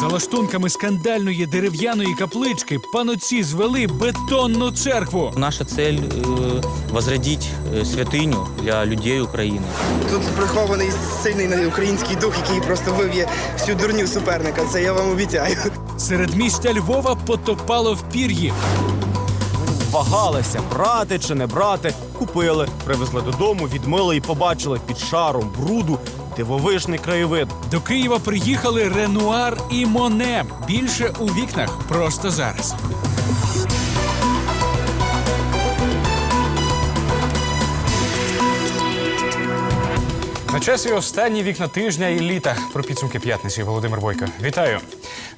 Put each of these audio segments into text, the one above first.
За лаштунками скандальної дерев'яної каплички панотці звели бетонну церкву. Наша цель э, возродить э, святыню для людей Украины. Тут прихований сильний український дух, який просто вив'є всю дурню суперника. Це я вам обіцяю. Серед містя Львова потопало в пір'ї. Вагалися, брати чи не брати. Купили, привезли додому, відмили і побачили під шаром бруду дивовижний краєвид. До Києва приїхали Ренуар і Моне. Більше у вікнах просто зараз. На часі останні вікна тижня і літа. Про підсумки п'ятниці Володимир Бойко. Вітаю.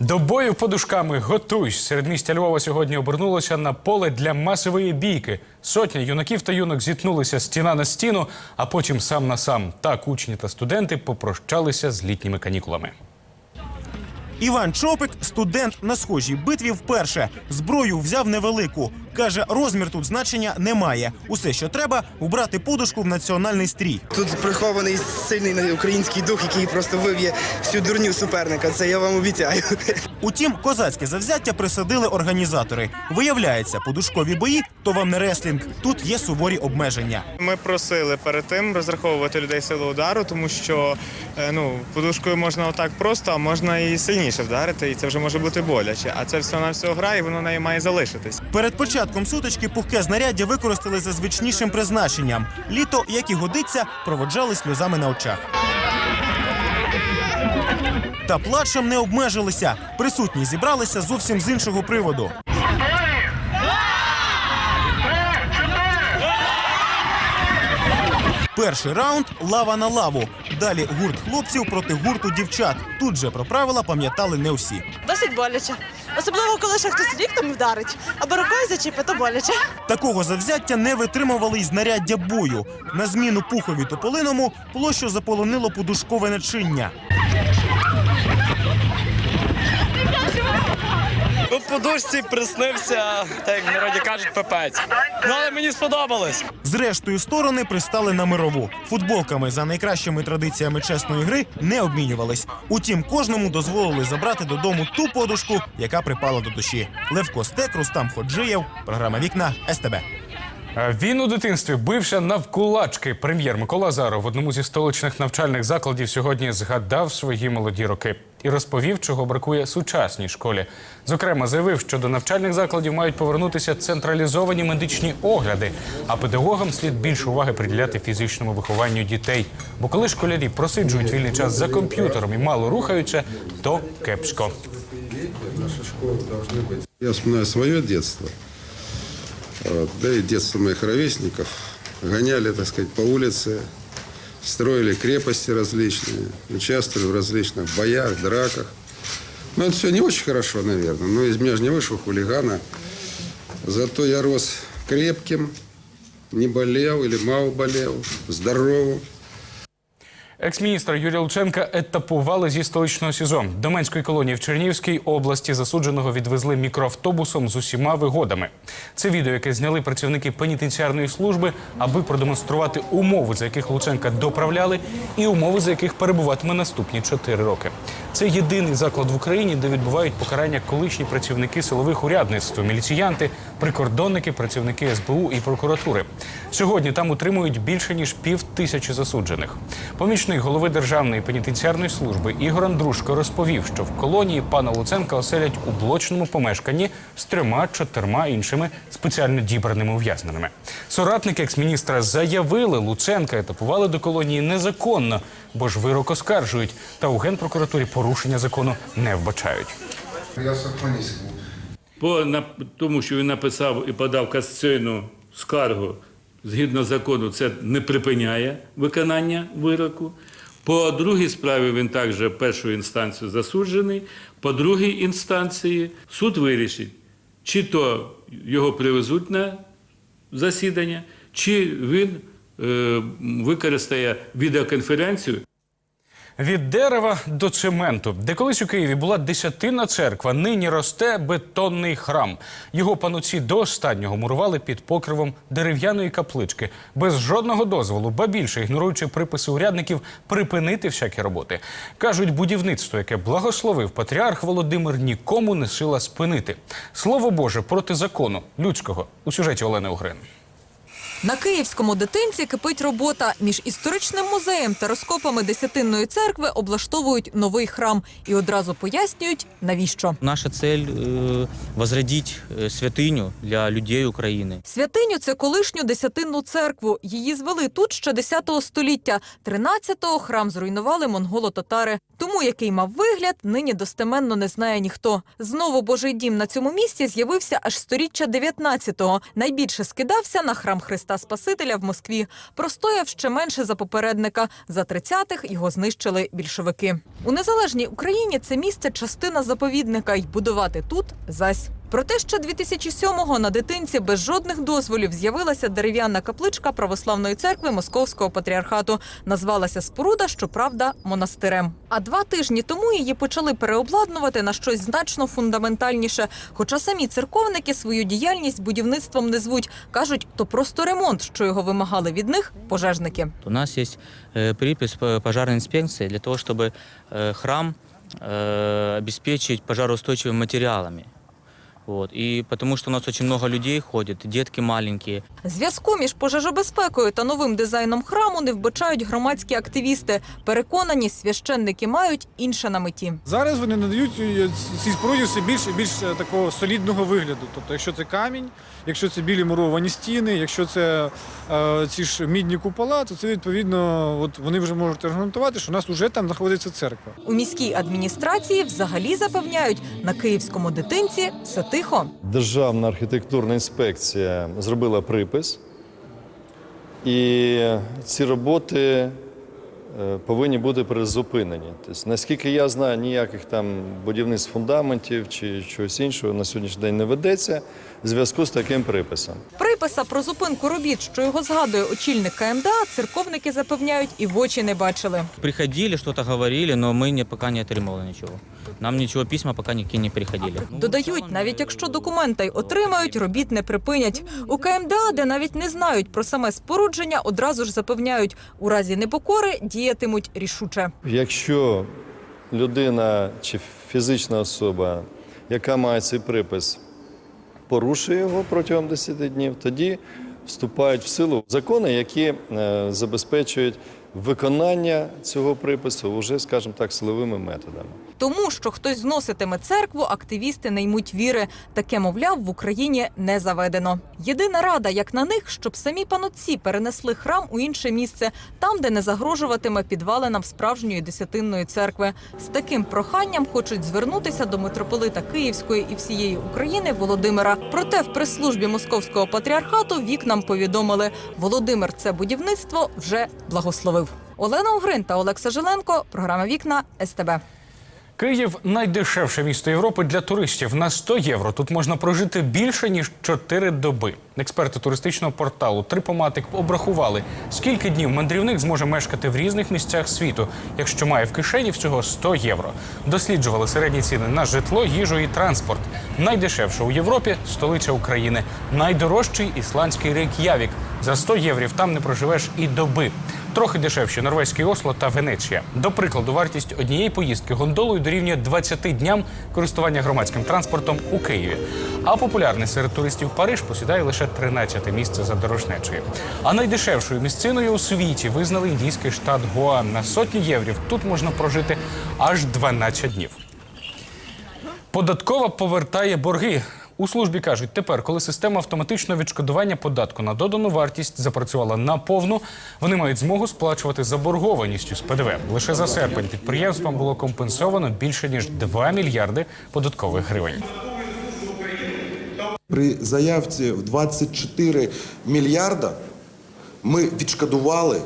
До бою подушками готуйсь. Серед містя Львова сьогодні обернулося на поле для масової бійки. Сотня юнаків та юнок зіткнулися стіна на стіну, а потім сам на сам. Так учні та студенти попрощалися з літніми канікулами. Іван Чопик, студент на схожій битві вперше. Зброю взяв невелику. Каже, розмір тут значення немає. Усе, що треба, убрати подушку в національний стрій. Тут прихований сильний український дух, який просто вив'є всю дурню суперника. Це я вам обіцяю. Утім, козацьке завзяття присадили організатори. Виявляється, подушкові бої то вам не реслінг. Тут є суворі обмеження. Ми просили перед тим розраховувати людей сили удару, тому що е, ну подушкою можна отак просто, а можна і сильніше вдарити, і це вже може бути боляче. А це все на всього гра, і воно неї має залишитись. Перед початком сутички пухке знаряддя використали за звичнішим призначенням. Літо, як і годиться, проводжали сльозами на очах. Та плачем не обмежилися. Присутні зібралися зовсім з іншого приводу. Перший раунд лава на лаву. Далі гурт хлопців проти гурту дівчат. Тут же про правила пам'ятали не всі. Досить боляче. Особливо, коли ще хтось ліктом вдарить, або рукою зачіпить, то боляче. Такого завзяття не витримували й знаряддя бою. На зміну пухові тополиному площу заполонило подушкове начиння. Подушці приснився, так як в народі кажуть, пепець. Ну, але мені сподобалось. Зрештою, сторони пристали на мирову. Футболками за найкращими традиціями чесної гри не обмінювались. Утім, кожному дозволили забрати додому ту подушку, яка припала до душі. Левко Стек, Рустам Ходжиєв, програма Вікна СТБ. Е, Він у дитинстві бився навкулачки. Прем'єр Микола Азаров в одному зі столичних навчальних закладів сьогодні згадав свої молоді роки і розповів, чого бракує сучасній школі. Зокрема, заявив, що до навчальних закладів мають повернутися централізовані медичні огляди, а педагогам слід більше уваги приділяти фізичному вихованню дітей. Бо коли школярі просиджують вільний час за комп'ютером і мало рухаються, то кепсько. Я вспоминаю свое детство, да и детство моих ровесников. Гоняли, так сказать, по улице, строили крепости различные, участвовали в различных боях, драках. Ну, это все не очень хорошо, наверное, но из меня же не вышел хулигана. Зато я рос крепким, не болел или мало болел, здоровым. Екс-міністра Юрія Луценка етапували зі столичного СІЗО. До Менської колонії в Чернігівській області засудженого відвезли мікроавтобусом з усіма вигодами. Це відео, яке зняли працівники пенітенціарної служби, аби продемонструвати умови, за яких Луценка доправляли, і умови, за яких перебуватиме наступні чотири роки. Це єдиний заклад в Україні, де відбувають покарання колишні працівники силових урядництв, міліціянти, прикордонники, працівники СБУ і прокуратури. Сьогодні там утримують більше ніж пів тисячі засуджених. Помічник голови Державної пенітенціарної служби Ігор Андрушко розповів, що в колонії пана Луценка оселять у блочному помешканні з трьома-чотирма іншими спеціально дібраними ув'язненими. Соратники екс-міністра заявили, Луценка етапували до колонії незаконно, бо ж вирок оскаржують. Та у генпрокуратурі порушення закону не вбачають. по на- тому, що він написав і подав касаційну скаргу згідно закону, це не припиняє виконання вироку. По другій справі він також першою інстанцію засуджений. По другій інстанції суд вирішить, чи то його привезуть на засідання, чи він е, використає відеоконференцію Від дерева до цементу, де колись у Києві була десятинна церква, нині росте бетонний храм. Його пануці до останнього мурували під покривом дерев'яної каплички, без жодного дозволу, ба більше ігноруючи приписи урядників припинити всякі роботи. кажуть, будівництво, яке благословив патріарх Володимир, нікому не сила спинити. Слово Боже проти закону людського у сюжеті Олени Угрин. На київському дитинці кипить робота. Між історичним музеєм та розкопами десятинної церкви облаштовують новий храм і одразу пояснюють, навіщо. Наша цель э, возродить э, святыню для людей Украины. Святиню це колишню десятинну церкву. Її звели тут ще 10 століття. 13-го храм зруйнували монголо-татари. Тому, який мав вигляд, нині достеменно не знає ніхто. Знову Божий дім на цьому місці з'явився аж сторіччя 19-го. Найбільше скидався на храм Христа Спасителя в Москві. Простояв ще менше за попередника. За 30-х його знищили більшовики. У незалежній Україні це місце частина заповідника, й будувати тут зась. Проте ще 2007-го на дитинці без жодних дозволів з'явилася дерев'яна капличка православної церкви Московського патріархату. Назвалася споруда, щоправда, монастирем. А два тижні тому її почали переобладнувати на щось значно фундаментальніше. Хоча самі церковники свою діяльність будівництвом не звуть. кажуть, то просто ремонт, що його вимагали від них пожежники. У нас есть э, припись по- пожарной инспекции для того, чтобы э, храм э, обеспечить пожароустойчивыми материалами. Вот. І тому що у нас очень много людей ходять, дітки маленькі. Зв'язку між пожежобезпекою та новим дизайном храму не вбачають громадські активісти. Переконані, священники мають інше на меті. Зараз вони надають е, цій споруді все більше і більше такого солідного вигляду. Тобто, якщо це камінь, якщо це білі муровані стіни, якщо це е, ці ж мідні купола, то це відповідно, от вони вже можуть аргументувати, що у нас вже там знаходиться церква. У міській адміністрації взагалі запевняють, на київському дитинці все тихо. Державна архітектурна інспекція зробила припис, і ці роботи повинні бути призупинені. Тобто, наскільки я знаю, ніяких там будівництв фундаментів чи чогось іншого на сьогоднішній день не ведеться в зв'язку з таким приписом. Приписа про зупинку робіт, що його згадує очільник КМДА, церковники запевняють і в очі не бачили. Приходили, что-то говорили, но мы не, пока не отримали ничего. Нам ничего, письма пока никакие не приходили. Додають, навіть якщо документи й отримають, робіт не припинять. У КМДА, де навіть не знають про саме спорудження, одразу ж запевняють, у разі непокори діятимуть рішуче. Якщо людина чи фізична особа, яка має цей припис, порушує його протягом 10 днів, тоді вступають в силу закони, які е, забезпечують виконання цього припису вже, скажімо так, силовими методами. Тому, що хтось зноситиме церкву, активісти не ймуть віри. Таке, мовляв, в Україні не заведено. Єдина рада, як на них, щоб самі панотці перенесли храм у інше місце, там, де не загрожуватиме підвалинам справжньої десятинної церкви. З таким проханням хочуть звернутися до митрополита Київської і всієї України Володимира. Проте в прес-службі московського патріархату вікнам повідомили, Володимир це будівництво вже благословив. Олена Угрин та Олекса Жиленко. Програма Вікна СТБ. Київ найдешевше місто Європи для туристів. На 100 євро тут можна прожити більше ніж 4 доби. Експерти туристичного порталу Трипоматик обрахували, скільки днів мандрівник зможе мешкати в різних місцях світу, якщо має в кишені всього 100 євро. Досліджували середні ціни на житло, їжу і транспорт. Найдешевше у Європі столиця України. Найдорожчий ісландський Рейк'явік. За 100 єврів там не проживеш і доби. Трохи дешевші норвезький Осло та Венеція. До прикладу, вартість однієї поїздки гондолою дорівнює 20 дням користування громадським транспортом у Києві. А популярний серед туристів Париж посідає лише 13 місце за дорожнечею. А найдешевшою місциною у світі визнали індійський штат Гоа. На сотні єврів тут можна прожити аж 12 днів. Податкова повертає борги. У службі кажуть, тепер, коли система автоматичного відшкодування податку на додану вартість запрацювала наповну, вони мають змогу сплачувати заборгованістю з ПДВ. Лише за серпень підприємствам було компенсовано більше ніж 2 мільярди податкових гривень. При заявці в 24 мільярда ми відшкодували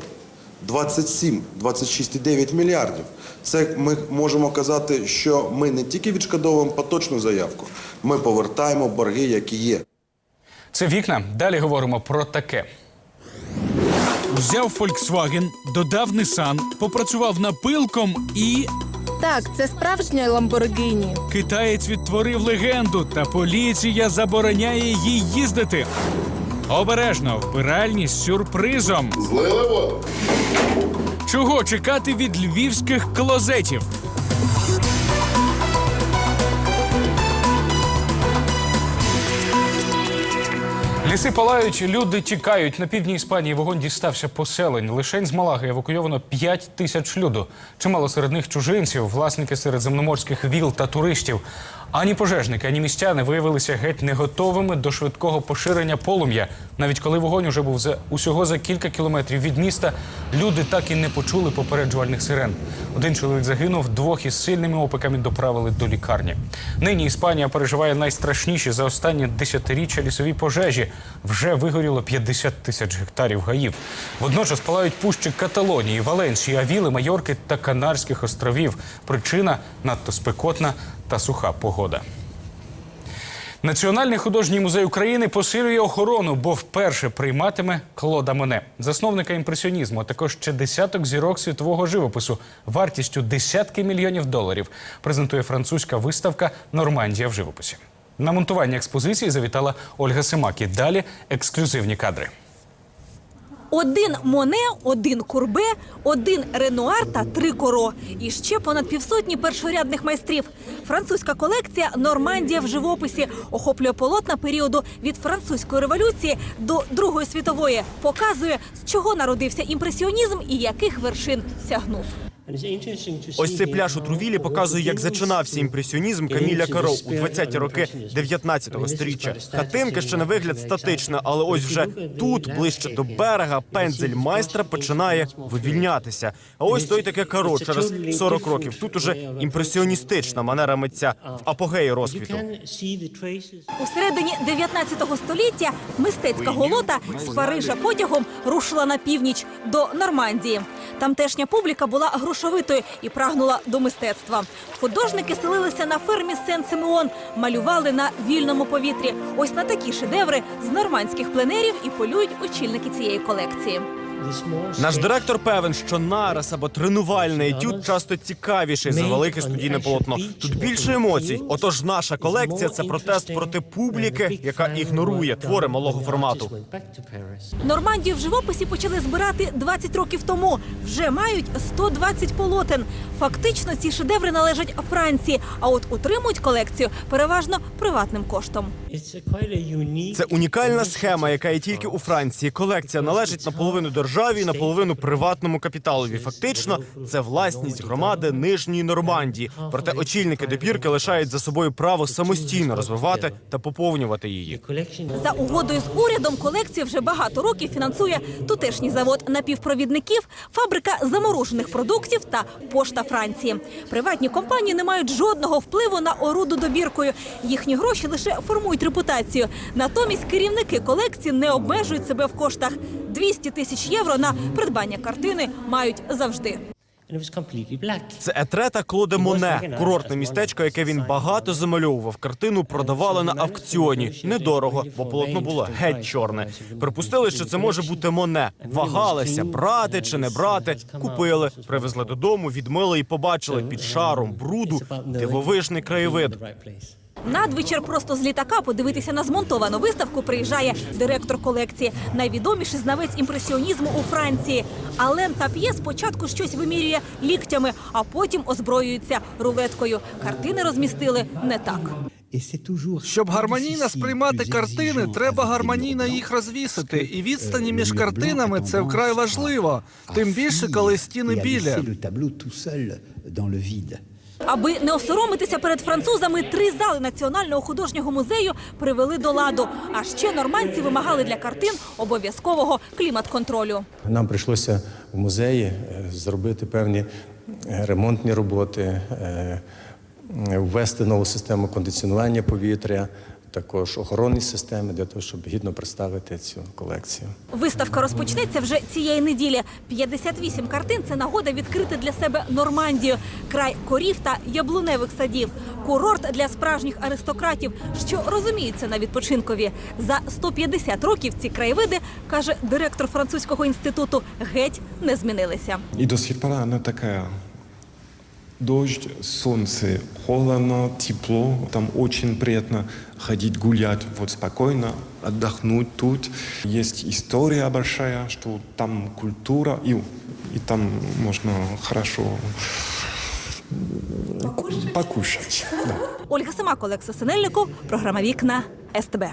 27, 26,9 мільярдів. Це ми можемо казати, що ми не тільки відшкодовуємо поточну заявку, ми повертаємо борги, які є. Це вікна. Далі говоримо про таке. Взяв Volkswagen, додав Nissan, попрацював напилком і Так, це справжня Ламборгіні. китаєць відтворив легенду, та поліція забороняє їй їздити. Обережно, вбиральні з сюрпризом. Злили воду. Чого чекати від львівських клозетів? Ліси палають, люди тікають. На півдні Іспанії вогонь дістався поселень. Лишень з Малаги евакуйовано 5 тисяч люду. Чимало серед них чужинців, власники середземноморських віл та туристів. Ані пожежники, ані містяни виявилися геть не готовими до швидкого поширення полум'я. Навіть коли вогонь уже був за усього за кілька кілометрів від міста, люди так і не почули попереджувальних сирен. Один чоловік загинув, двох із сильними опиками доправили до лікарні. Нині Іспанія переживає найстрашніші за останні десятиріччя лісові пожежі. Вже вигоріло 50 тисяч гектарів гаїв. Водночас палають пущі Каталонії, Валенсії, Авіли, Майорки та Канарських островів. Причина надто спекотна та суха погода. Національний художній музей України посилює охорону, бо вперше прийматиме Клода Моне, засновника імпресіонізму, а також ще десяток зірок світового живопису вартістю десятки мільйонів доларів. Презентує французька виставка Нормандія в живописі. На монтування експозиції завітала Ольга Семакі. Далі ексклюзивні кадри. Один Моне, один Курбе, один Ренуар та три коро. І ще понад півсотні першорядних майстрів. Французька колекція Нормандія в живописі охоплює полотна періоду від французької революції до Другої світової. Показує, з чого народився імпресіонізм і яких вершин сягнув. Ось цей пляж у Трувілі показує, як зачинався імпресіонізм Каміля Каро у 20-ті роки 19-го сторіччя. Хатинка ще на вигляд статична, але ось вже тут, ближче до берега, пензель майстра починає вивільнятися. А ось той таке каро через 40 років. Тут уже імпресіоністична манера митця в апогеї розквіту. У середині 19 століття мистецька голота з Парижа потягом рушила на північ до Нормандії. Тамтешня публіка була грошовитою і прагнула до мистецтва. Художники селилися на фермі Сен-Симеон, малювали на вільному повітрі. Ось на такі шедеври з нормандських пленерів і полюють очільники цієї колекції. Наш директор певен, що нарис або тренувальний етюд часто цікавіший за велике студійне полотно. Тут більше емоцій. Отож, наша колекція це протест проти публіки, яка ігнорує твори малого формату. Нормандію в живописі почали збирати 20 років тому. Вже мають 120 полотен. Фактично, ці шедеври належать Франції, а от утримують колекцію переважно приватним коштом. Це унікальна схема, яка є тільки у Франції. Колекція належить наполовину державі, наполовину приватному капіталові. Фактично, це власність громади Нижньої Нормандії. Проте очільники допірки лишають за собою право самостійно розвивати та поповнювати її. За угодою з урядом колекцію вже багато років фінансує тутешній завод напівпровідників, фабрика заморожених продуктів та пошта Франції. Приватні компанії не мають жодного впливу на оруду добіркою. Їхні гроші лише формують репутацію. Натомість керівники колекції не обмежують себе в коштах. 200 тисяч євро на придбання картини мають завжди. Це етрета Клоде Моне, курортне містечко, яке він багато замальовував. Картину продавали на аукціоні недорого, бо полотно було геть чорне. Припустили, що це може бути Моне. Вагалися, брати чи не брати. Купили, привезли додому, відмили і побачили під шаром бруду дивовижний краєвид. Надвечір просто з літака подивитися на змонтовану виставку приїжджає директор колекції, найвідоміший знавець імпресіонізму у Франції. Ален Тап'є спочатку щось вимірює ліктями, а потім озброюється рулеткою. Картини розмістили не так. Щоб гармонійно сприймати картини, треба гармонійно їх розвісити. І відстані між картинами це вкрай важливо. Тим більше, коли стіни білі. Аби не осоромитися перед французами, три зали національного художнього музею привели до ладу. А ще нормандці вимагали для картин обов'язкового клімат-контролю. Нам прийшлося в музеї е, зробити певні е, ремонтні роботи, е, ввести нову систему кондиціонування повітря, також охоронні системи для того, щоб гідно представити цю колекцію. Виставка розпочнеться вже цієї неділі. 58 картин це нагода відкрити для себе Нормандію, край корів та яблуневих садів, курорт для справжніх аристократів, що розуміються на відпочинкові. За 150 років ці краєвиди, каже директор французького інституту, геть не змінилися. И до сих пор она такая. Дождь, солнце, холодно, тепло. Там очень приятно ходить гулять, вот спокойно, отдохнуть тут. Есть история большая, что там культура, и, и там можно хорошо покушать. покушать да. Ольга Семак, Олекса Синельнику, програма Вікна СТБ.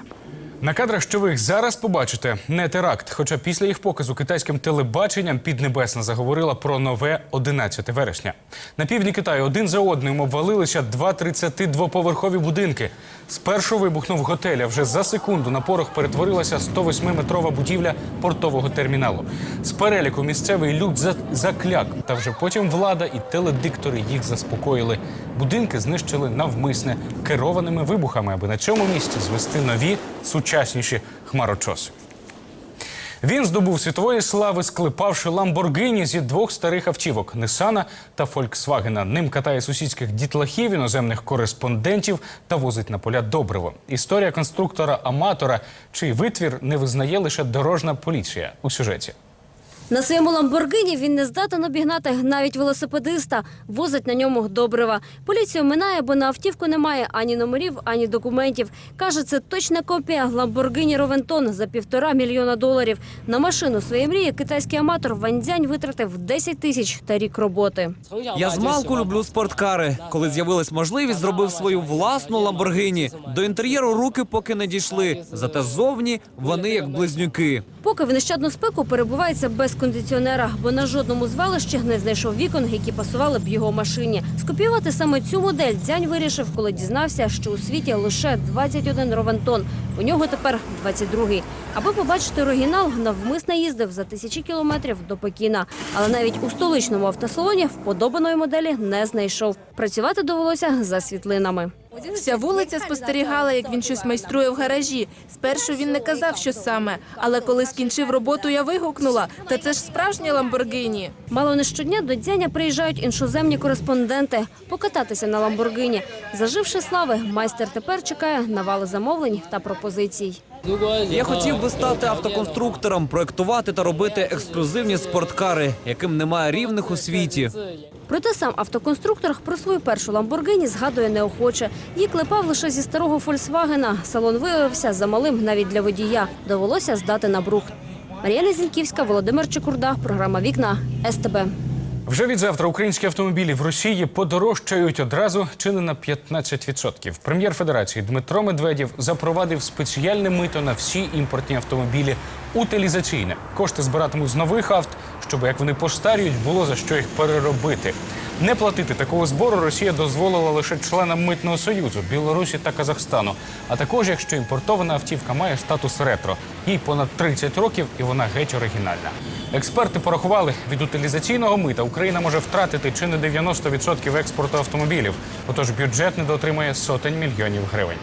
На кадрах, що ви їх зараз побачите, не теракт. Хоча після їх показу китайським телебаченням Піднебесна заговорила про нове 11 вересня. На півдні Китаю один за одним обвалилися два 32-поверхові будинки. Спершу вибухнув готель, а вже за секунду на порох перетворилася 108-метрова будівля портового терміналу. З переліку місцевий люд закляк. Та вже потім влада і теледиктори їх заспокоїли. Будинки знищили навмисне керованими вибухами, аби на цьому місці звести нові сучасніші хмарочоси. Він здобув світової слави, склепавши Ламборгині зі двох старих автівок Нисана та Фольксвагена. Ним катає сусідських дітлахів, іноземних кореспондентів та возить на поля добриво. Історія конструктора-аматора, чий витвір не визнає лише дорожна поліція у сюжеті. На своєму ламборгині він не здатен обігнати навіть велосипедиста, возить на ньому добрива. Поліцію минає, бо на автівку немає ані номерів, ані документів. Каже, це точна копія ламборгині Ровентон за півтора мільйона доларів. На машину своєї мрії китайський аматор Ваньцзянь витратив 10 тисяч та рік роботи. Я з малку люблю спорткари. Коли з'явилась можливість, зробив свою власну ламборгині. До інтер'єру руки поки не дійшли. Зате ззовні вони як близнюки. Поки в нещадну спеку перебувається без кондиціонера, бо на жодному звалищі не знайшов вікон, які пасували б його машині. Скопіювати саме цю модель дзянь вирішив, коли дізнався, що у світі лише 21 ровентон. У нього тепер 22-й. Аби побачити оригінал, навмисно їздив за тисячі кілометрів до Пекіна. Але навіть у столичному автосалоні вподобаної моделі не знайшов. Працювати довелося за світлинами. Вся вулиця спостерігала, як він щось майструє в гаражі. Спершу він не казав, що саме, але коли скінчив роботу, я вигукнула: та це ж справжнє Ламборгині. Мало не щодня до дзяня приїжджають іншоземні кореспонденти покататися на Ламборгині. Заживши слави, майстер тепер чекає на вали замовлень та пропозицій. Я хотів би стати автоконструктором, проектувати та робити ексклюзивні спорткари, яким немає рівних у світі. Проте сам автоконструктор про свою першу Ламборгині згадує неохоче. Її клепав лише зі старого Фольксвагена. Салон виявився замалим навіть для водія. Довелося здати на брухт. Мар'яна Зіньківська, Володимир Чекурда. Програма Вікна СТБ. Вже від завтра українські автомобілі в Росії подорожчають одразу чи не на 15%. Прем'єр Федерації Дмитро Медведєв запровадив спеціальне мито на всі імпортні автомобілі утилізаційне. Кошти збиратимуть з нових авт, щоб як вони постаріють, було за що їх переробити. Не платити такого збору Росія дозволила лише членам митного союзу Білорусі та Казахстану. А також якщо імпортована автівка має статус ретро, їй понад 30 років і вона геть оригінальна. Експерти порахували, від утилізаційного мита Україна може втратити чи не 90% експорту автомобілів. Отож бюджет недоотримає сотень мільйонів гривень.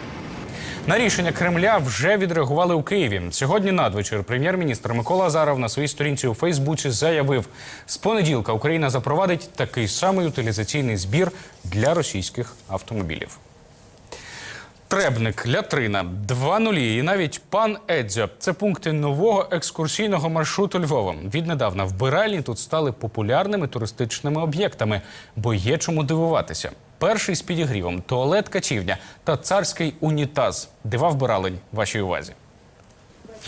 На рішення Кремля вже відреагували у Києві. Сьогодні надвечір прем'єр-міністр Микола Азаров на своїй сторінці у Фейсбуці заявив: з понеділка Україна запровадить такий самий утилізаційний збір для російських автомобілів. Требник, Лятрина, два нулі і навіть пан Едзьо – це пункти нового екскурсійного маршруту Львова. Віднедавна вбиральні тут стали популярними туристичними об'єктами, бо є чому дивуватися. Перший з підігрівом, туалет качівня та царський унітаз. Дива вбиралень вашій увазі.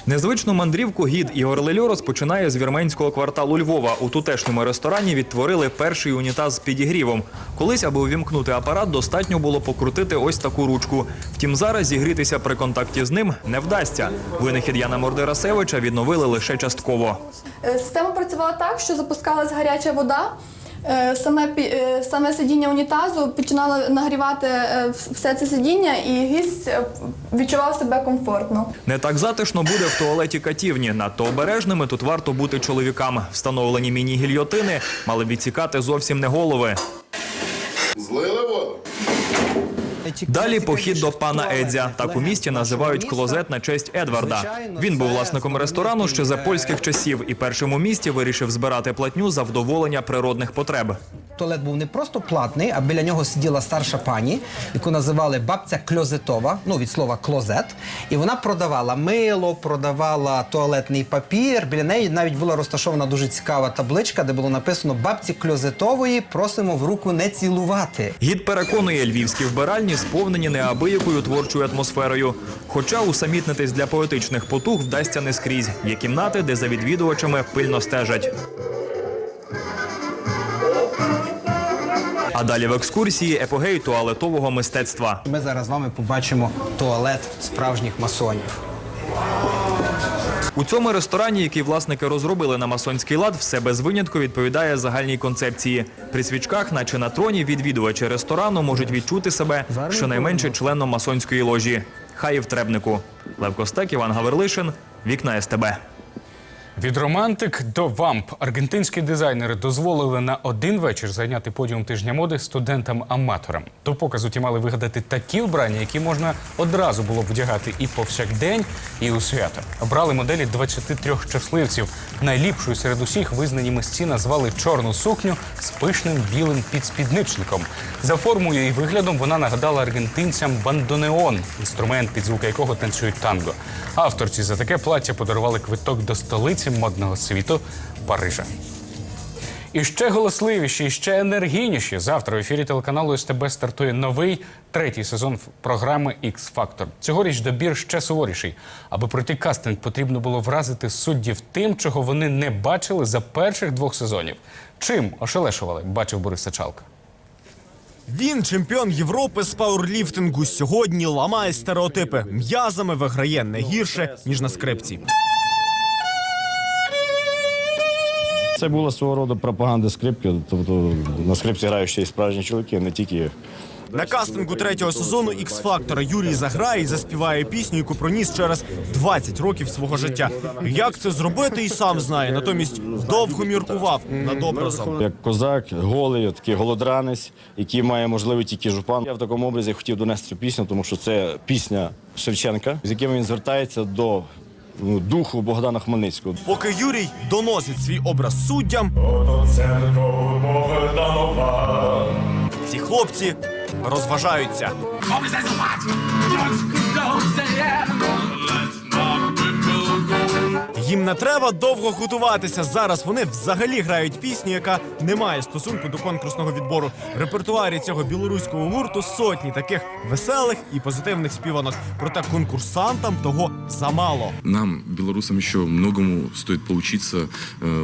Незвичну мандрівку гід Ігор Лельо розпочинає з вірменського кварталу Львова. У тутешньому ресторані відтворили перший унітаз з підігрівом. Колись, аби увімкнути апарат, достатньо було покрутити ось таку ручку. Втім, зараз зігрітися при контакті з ним не вдасться. Винахід Яна Мордерасевича відновили лише частково. Е, Система працювала так, що запускалась гаряча вода. Е, Саме, е, саме сидіння унітазу починало нагрівати е, все це сидіння, і гість відчував себе комфортно. Не так затишно буде в туалеті катівні. Надто обережними тут варто бути чоловікам. Встановлені міні-гільйотини мали відсікати зовсім не голови. Далі похід до пана Едзя. Так у місті називають клозет на честь Едварда. Він був власником ресторану ще за польських часів і першим у місті вирішив збирати платню за вдоволення природних потреб. Туалет був не просто платний, а біля нього сиділа старша пані, яку називали бабця кльозетова, ну від слова клозет. І вона продавала мило, продавала туалетний папір. Біля неї навіть була розташована дуже цікава табличка, де було написано бабці кльозетової просимо в руку не цілувати. Гід переконує, львівські вбиральні сповнені неабиякою творчою атмосферою. Хоча усамітнитись для поетичних потуг вдасться не скрізь. Є кімнати, де за відвідувачами пильно стежать. А далі в екскурсії епогей туалетового мистецтва. Ми зараз з вами побачимо туалет справжніх масонів. У цьому ресторані, який власники розробили на масонський лад, все без винятку відповідає загальній концепції. При свічках, наче на троні, відвідувачі ресторану можуть відчути себе щонайменше членом масонської ложі. Хай і в требнику. Лев Костек, Іван Гаверлишин, вікна СТБ. Від романтик до вамп аргентинські дизайнери дозволили на один вечір зайняти подіум тижня моди студентам-аматорам. До показу ті мали вигадати такі вбрання, які можна одразу було б вдягати і повсякдень, і у свято. Обрали моделі 23 щасливців. Найліпшою серед усіх визнані мисці назвали чорну сукню з пишним білим підспідничником. За формою і виглядом вона нагадала аргентинцям бандонеон, інструмент, під звуки якого танцюють танго. Авторці за таке плаття подарували квиток до столиці модного світу Парижа. І ще голосливіші, і ще енергійніші. Завтра в ефірі телеканалу СТБ стартує новий третій сезон програми x фактор Цьогоріч добір ще суворіший. Аби пройти кастинг, потрібно було вразити суддів тим, чого вони не бачили за перших двох сезонів. Чим ошелешували, бачив Борис Сачалка. Він чемпіон Європи з пауерліфтингу. Сьогодні ламає стереотипи. М'язами виграє не гірше ніж на скрипці. Це була свого роду пропаганда скрипки. Тобто на скрипці грають ще й справжні чоловіки, не тільки. На кастингу третього сезону x фактора Юрій заграє і заспіває пісню, яку проніс через 20 років свого життя. Як це зробити, і сам знає. Натомість довго міркував над образом. Як козак, голий, такий голодранець, який має можливий тільки жупан. Я в такому образі хотів донести цю пісню, тому що це пісня Шевченка, з яким він звертається до ну, духу Богдана Хмельницького. Поки Юрій доносить свій образ суддям, ці хлопці розважаються. Їм не треба довго готуватися. Зараз вони взагалі грають пісню, яка не має стосунку до конкурсного відбору. В репертуарі цього білоруського гурту сотні таких веселих і позитивних співанок. Проте конкурсантам того замало. Нам, белорусам, еще многому стоит поучиться э,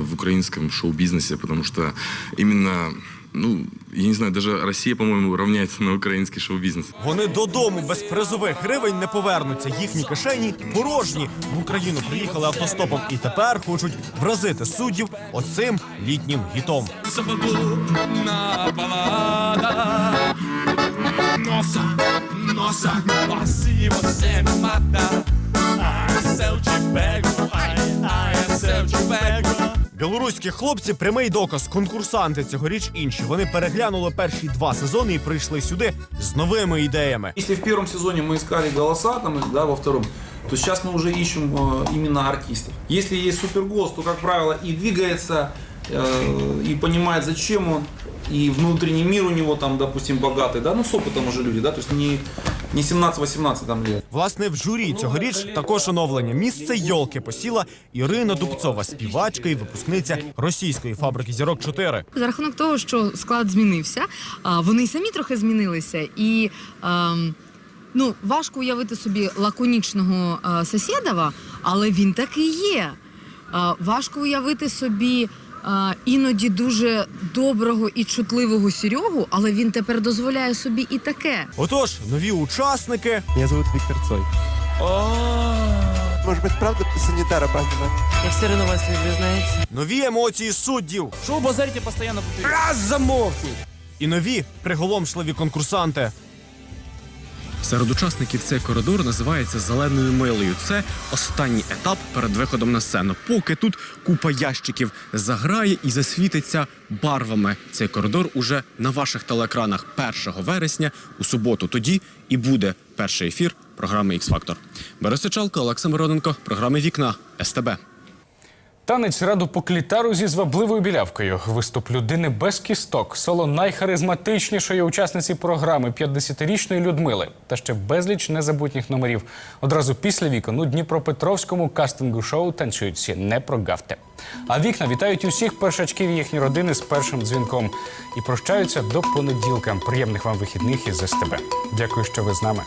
в украинском шоу-бизнесе, потому что именно, ну, я не знаю, даже Россия, по-моему, равняется на украинский шоу-бизнес. Вони додому без призових гривень не повернуться. Їхні кишені порожні. В Україну приїхали автостопом і тепер хочуть вразити суддів оцим літнім гітом. Nossa, nossa, assim você me mata. Ai, se eu te pego, ai, ai, se eu te pego. Білоруські хлопці прямий доказ. Конкурсанти цьогоріч інші. Вони переглянули перші два сезони і прийшли сюди з новими ідеями. Если в первом сезоне мы искали голоса, там, да, во втором, то сейчас мы уже ищем э, именно артистов. Если есть суперголос, то, как правило, и двигается, э, и понимает, зачем он, и внутренний мир у него там, допустим, богатый, да, ну с опытом уже люди, да, то есть не, не 17-18 там лет. Власне, в журі цьогоріч також оновлення. Місце йолки посіла Ірина Дубцова, співачка і випускниця російської фабрики зірок 4 За рахунок того, що склад змінився, а, вони й самі трохи змінилися, і ем, ну важко уявити собі лаконічного е, Сосєдова, але він таки є. Е, важко уявити собі. Е, Іноді дуже доброго і чутливого Серегу, але він тепер дозволяє собі і таке. Отож, нові учасники. Меня зовут Виктор Цой. Может быть, правда санитара позвать? Я все равно вас люблю, знаете. Нові емоції суддів. Что вы базарите постоянно Раз замовкніть! І нові приголомшливі конкурсанти. Серед учасників цей коридор називається зеленою милою. Це останній етап перед виходом на сцену. Поки тут купа ящиків заграє і засвітиться барвами. Цей коридор уже на ваших телеекранах 1 вересня у суботу. Тоді і буде перший ефір програми X Factor. Борис Сичалко, Олекса Мироненко, програми Вікна СТБ. Танець раду по клітару зі звабливою білявкою. Виступ людини без кісток, соло найхаризматичнішої учасниці програми 50-річної Людмили та ще безліч незабутніх номерів. Одразу після вікон у Дніпропетровському кастингу шоу танцюють всі. Не прогавте. А вікна вітають усіх першачків і їхні родини з першим дзвінком і прощаються до понеділка. Приємних вам вихідних із СТБ. Дякую, що ви з нами.